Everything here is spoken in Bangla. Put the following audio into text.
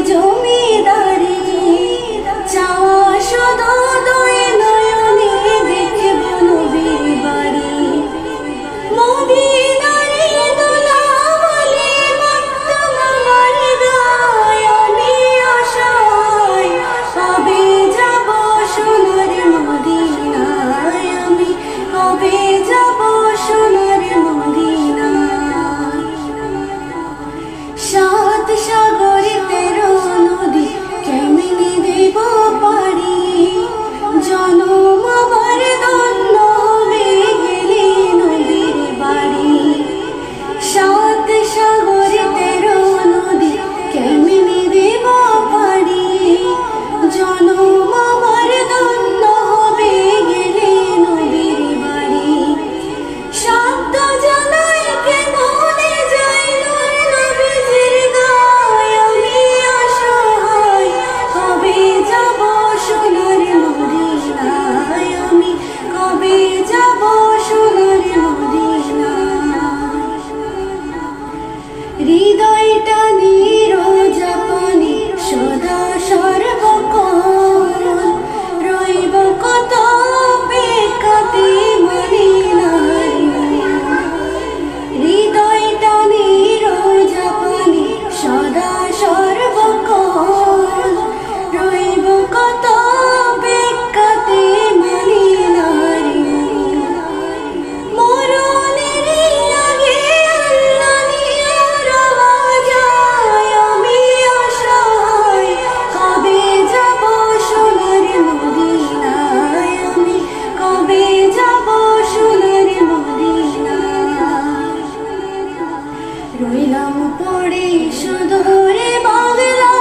이제 হৃদয়টা রইলাম পরে শুধু রে বাংলা